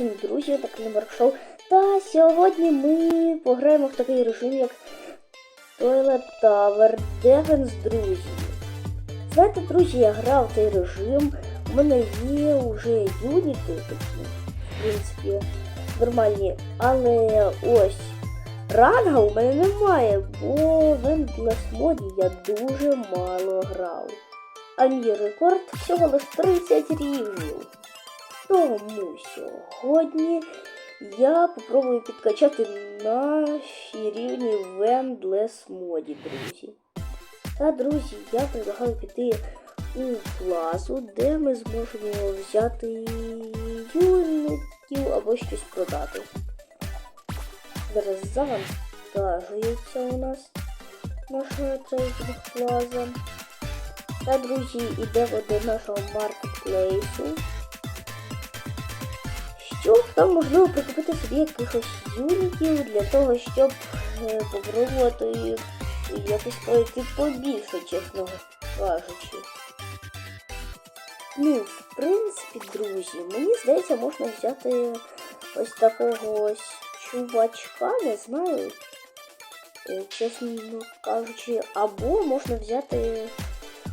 всім друзі, так не Маркшоу. Та сьогодні ми пограємо в такий режим, як Toilet Tower Defense, друзі. Знаєте, друзі, я грав цей режим. У мене є вже юніти такі, в принципі, нормальні. Але ось ранга у мене немає, бо в Endless моді я дуже мало грав. А мій рекорд всього лиш 30 рівнів. Тому сьогодні я попробую підкачати наші рівні в Endless моді, друзі. Та, друзі, я предлагаю піти у плазу, де ми зможемо взяти юнітів або щось продати. Зараз завантажується у нас наша трейдинг плаза. Та, друзі, йдемо до нашого маркетплейсу. Щоб там можливо прикупити собі якихось юнітів для того, щоб е, попробувати якось пройти побільше, чесно кажучи. Ну, в принципі, друзі, мені здається, можна взяти ось такого ось чувачка, не знаю, е, чесно кажучи, або можна взяти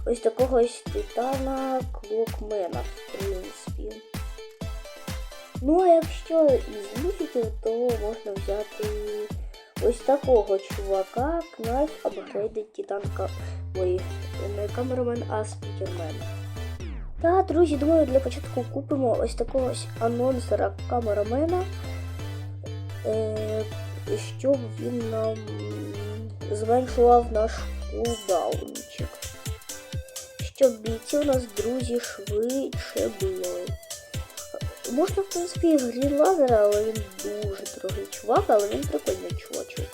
ось такого ось титана клокмена. Ну, а якщо із міфіків, то можна взяти ось такого чувака, Knife Upgraded Titan Ка- Ой, не камерамен, а спікермен. Та, друзі, думаю, для початку купимо ось такого ось анонсера камерамена, е, щоб він нам зменшував наш кулдаунчик. Щоб бійці у нас, друзі, швидше били. Можна, в принципі, грін лазера, але він дуже дорогий чувак, але він прикольний чувачок.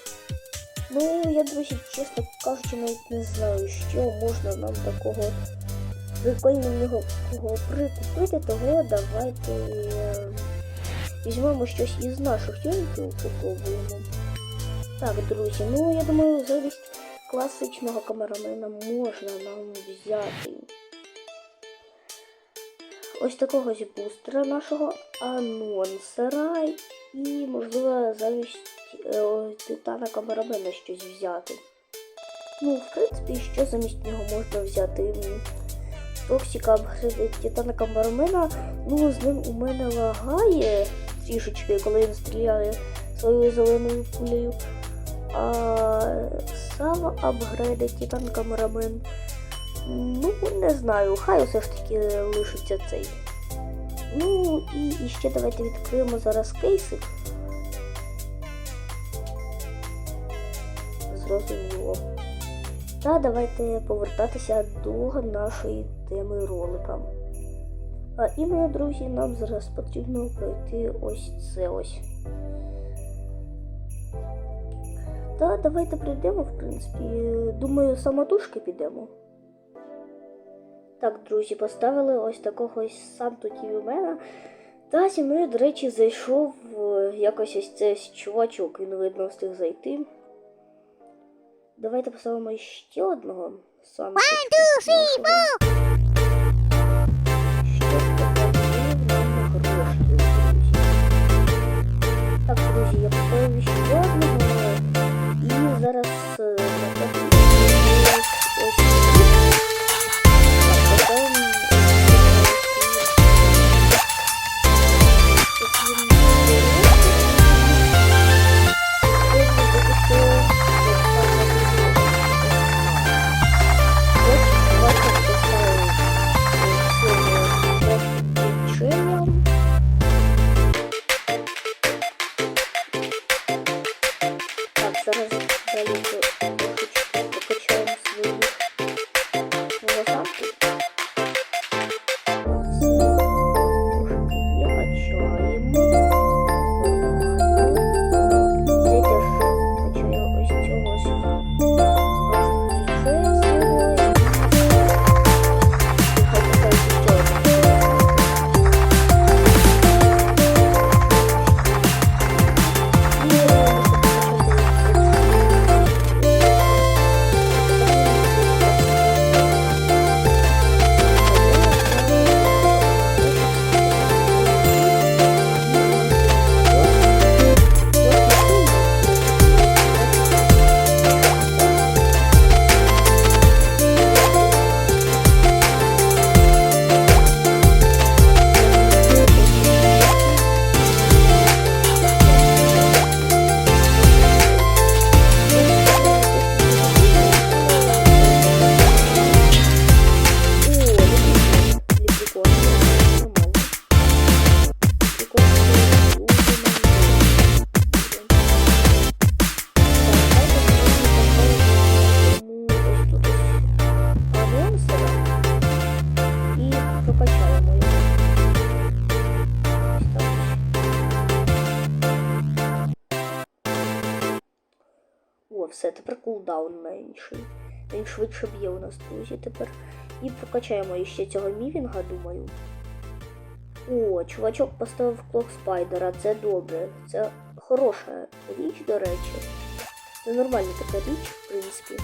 Ну, я, друзі, чесно кажучи, навіть не знаю, що можна нам такого прикольного прикупити, того давайте е, візьмемо щось із наших юнітів, попробуємо. Так, друзі, ну я думаю, замість класичного камерамена можна нам взяти ось такого зі бустера нашого анонсера і, можливо, замість е, титана камерамена щось взяти. Ну, в принципі, що замість нього можна взяти? Апгрейдить титана камерамена. Ну, з ним у мене лагає трішечки, коли він стріляє своєю зеленою пулею. А Сава апгрейдить титан камерамен. Ну, не знаю, хай усе ж таки лишиться цей. Ну і, і ще давайте відкриємо зараз кейсик. Зрозуміло. Та давайте повертатися до нашої теми ролика. А іменно, друзі, нам зараз потрібно пройти ось це ось. Та давайте прийдемо, в принципі. Думаю, самотужки підемо. Так, друзі, поставили ось такого Санту Тівімена. Та зі мною, до речі, зайшов е, якось ось цей чувачок, він видно встиг зайти. Давайте поставимо ще одного Санту. One, two, three, four! Так, друзі, я поставив ще одного. І зараз він Чином. Кулдаун менший. Він швидше б'є у нас, друзі, тепер. І прокачаємо ще цього мівінга, думаю. О, чувачок поставив клок спайдера, це добре. Це хороша річ, до речі. Це нормальна така річ, в принципі.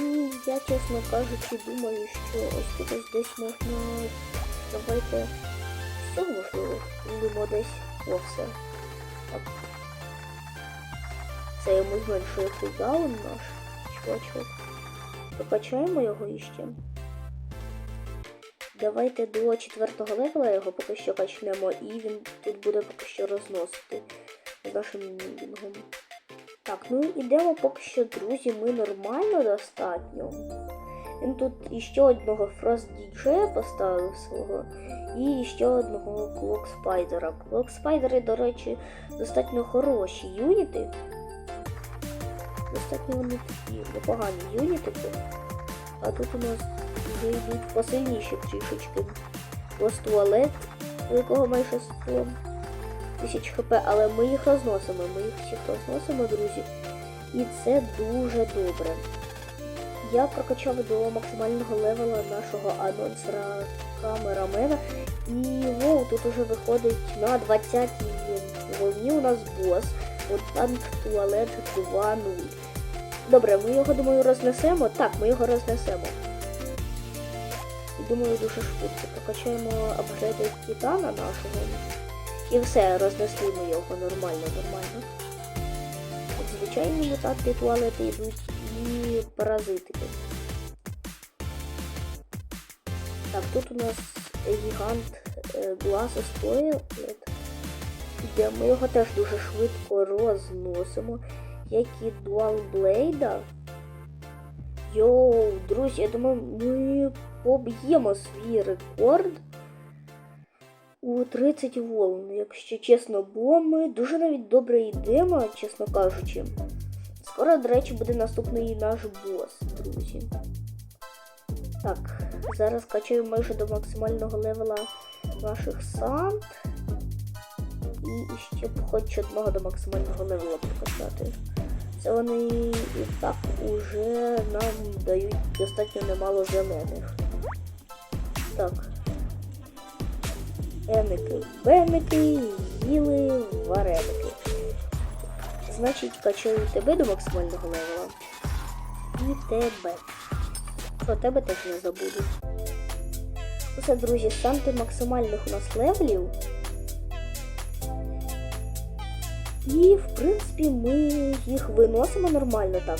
І я, чесно кажучи, думаю, що ось тут десь можна. Давайте все можливо. Будемо десь. О, все. Так. Це йому зменшує кулдаун наш чувачок. Прокачаємо його іще. Давайте до четвертого левела його поки що качнемо, і він тут буде поки що розносити з нашим мідінгом. Так, ну ідемо поки що, друзі, ми нормально достатньо. Він тут іще одного Фрост Діджея поставив свого. І ще одного Клок Спайдера. Клок Спайдери, до речі, достатньо хороші юніти. Достатньо вони такі непогані юнітики. А тут у нас вже йдуть посильніші трішечки. Ось туалет, у якого майже 100 тисяч хп, але ми їх розносимо. Ми їх всіх розносимо, друзі. І це дуже добре. Я прокачав до максимального левела нашого анонсера камерамена. І воу, тут уже виходить на 20-й волні у нас бос. Танк туалет 2.0. Добре, ми його, думаю, рознесемо. Так, ми його рознесемо. І думаю, дуже швидко. Прокачаємо апгрейди титана нашого. І все, рознесли ми його нормально, нормально. От звичайні мутанти туалети йдуть і паразитики. Так, тут у нас гігант е, Гласус Тойлет. Де ми його теж дуже швидко розносимо. Як і Дуал Блейда. Йоу, друзі, я думаю, ми поб'ємо свій рекорд у 30 волн, якщо чесно, бо ми дуже навіть добре йдемо, чесно кажучи. Скоро, до речі, буде наступний наш бос, друзі. Так, зараз качаю майже до максимального левела наших санд. І б хоч одного до максимального левела прокачати. Це вони і так уже нам дають достатньо немало зелених. Так. Еники, беники, їли, вареники. Значить, качаю тебе до максимального левела. І тебе. Про тебе теж не забуду. Усе, друзі, станьте максимальних у нас левелів. І, в принципі, ми їх виносимо нормально так.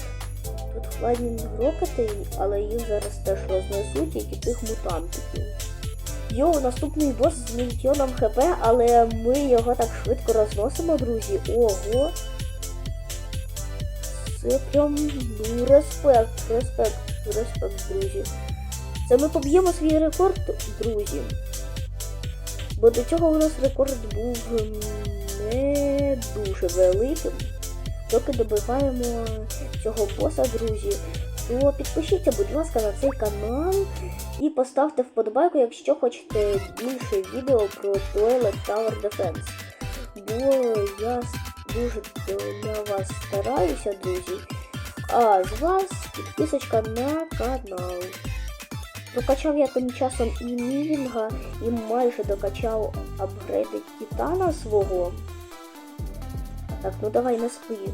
Тут хладні рокоти, але їх зараз теж рознесуть, як і тих мутантиків. Йоу, наступний бос з мільйоном хп, але ми його так швидко розносимо, друзі. Ого. Це прям ну, респект, респект, респект, друзі. Це ми поб'ємо свій рекорд, друзі. Бо до цього у нас рекорд був не дуже великим. Доки добиваємо цього боса, друзі, то підпишіться, будь ласка, на цей канал і поставте вподобайку, якщо хочете більше відео про Toilet Tower Defense. Бо я дуже для вас стараюся, друзі. А з вас підписочка на канал. Прокачав я тим часом і Мівінга, і майже докачав апгрейди Титана свого. Так, ну давай на свої.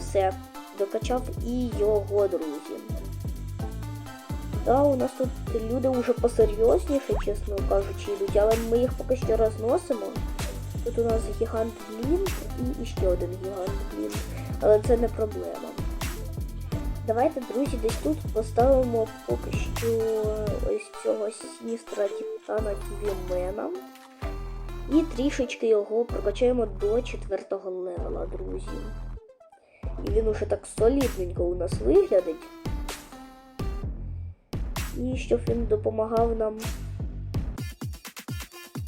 Все. Докачав і його, друзі. Да, у нас тут люди вже посерйозніше, чесно кажучи, йдуть, але ми їх поки що розносимо. Тут у нас гігант Блін і ще один гігант Блін. Але це не проблема. Давайте, друзі, десь тут поставимо поки що ось цього сіністра Титана Тівімена. І трішечки його прокачаємо до четвертого левела, друзі. І він уже так солідненько у нас виглядить. І щоб він допомагав нам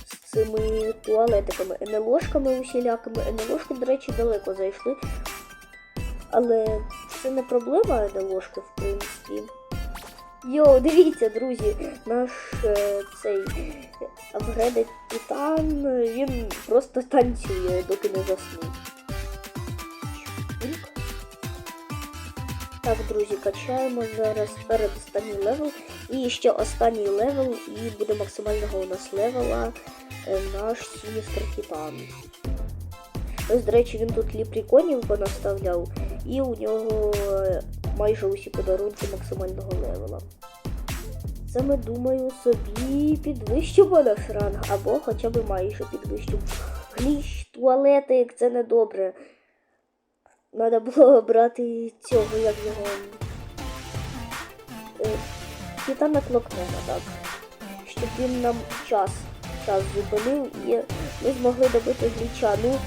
з цими туалетиками, НЛОшками усілякими. НЛОшки, до речі, далеко зайшли. Але це не проблема НЛОшки, в принципі. Йоу, дивіться, друзі, наш е, цей апгрейдед Титан, він просто танцює, доки не заснув. Так, друзі, качаємо зараз перед останній левел. І ще останній левел, і буде максимального у нас левела е, наш Сіністер Титан. Ось, до речі, він тут ліпріконів понаставляв, і у нього е, майже усі подарунки максимального левела. Ми думаю собі підвищимо наш ранг, або хоча б майже підвищимо. Гліч, туалетик, це не добре. Надо було брати цього, як його. Е, Титана Клокмена, так. Щоб він нам час, час зупинив і ми змогли добити гліча. Ну,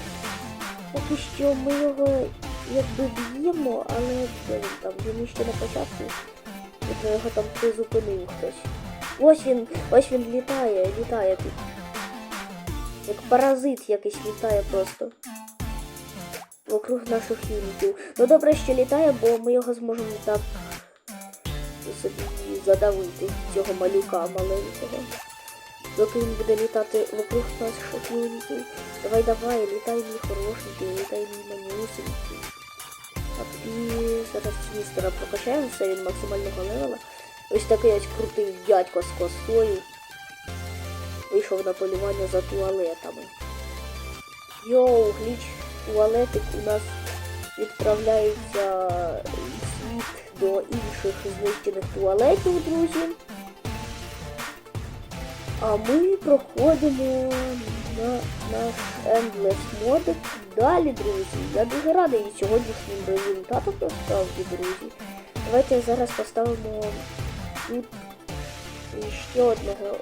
поки що ми його якби б'ємо, але він там? Він ще на початку. Видно, його там призупинив хтось. Ось він, ось він літає, літає тут. Як паразит якийсь літає просто. Вокруг наших юнітів. Ну добре, що літає, бо ми його зможемо так собі задавити, цього малюка маленького. Доки він буде літати вокруг наших юнітів. Давай, давай, літай мій хорошенький, літай мій манюсенький. Так, і зараз містера прокачаємо, все він максимального левела. Ось такий ось крутий дядько з косою. Вийшов на полювання за туалетами. Йоу, гліч, туалетик у нас відправляється світ до інших знищених туалетів, друзі. А ми проходимо на наш Endless модик. Далі, друзі. Я дуже радий сьогоднішнім результатом насправді, друзі. Давайте зараз поставимо тут ще одного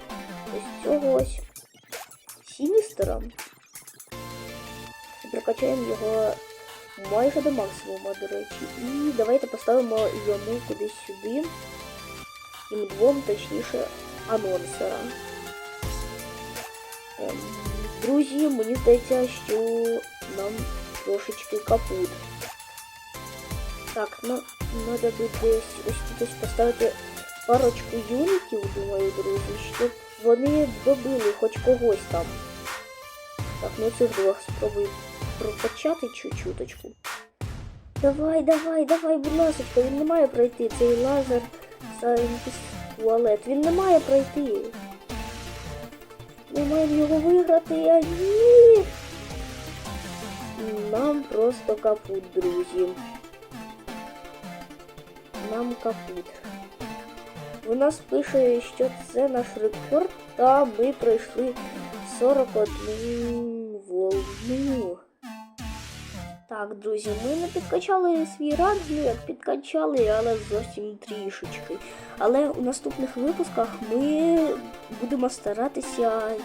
ось цього ось Сіністера. Прокачаємо його майже до максимуму, до речі. І давайте поставимо йому кудись сюди. Їм двом, точніше, анонсера. Друзі, мені здається, що нам трошечки капут. Так, ну, треба буде десь ось тут поставити парочку юнітів, думаю, друзі, щоб вони добили хоч когось там. Так, ну цих двох спробую прокачати чуть-чуточку. Давай, давай, давай, будь ласка, він не має пройти цей лазер Scientist туалет. Він не має пройти. Ми маємо його виграти, а ні. Нам просто капут, друзі. Нам капут. У нас пише, що це наш рекорд, та ми пройшли 41 Так, друзі, ми не підкачали свій ранг, як підкачали, але зовсім трішечки. Але у наступних випусках ми будемо старатися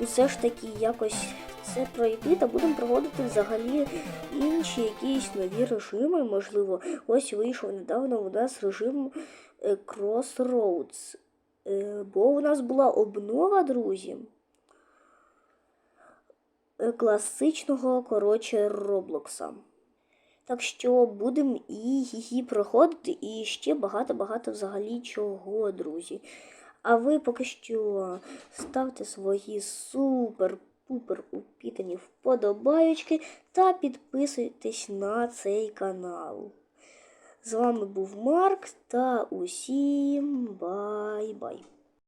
усе ж таки якось це пройти та будемо проводити взагалі інші якісь нові режими, можливо. Ось вийшов недавно у нас режим е, Crossroads. Е, Бо у нас була обнова, друзі. Е, Класичного, коротше, Роблокса. Так що будемо її проходити, і ще багато-багато взагалі чого, друзі. А ви поки що ставте свої супер-пупер упітані вподобаючки та підписуйтесь на цей канал. З вами був Марк та усім бай-бай!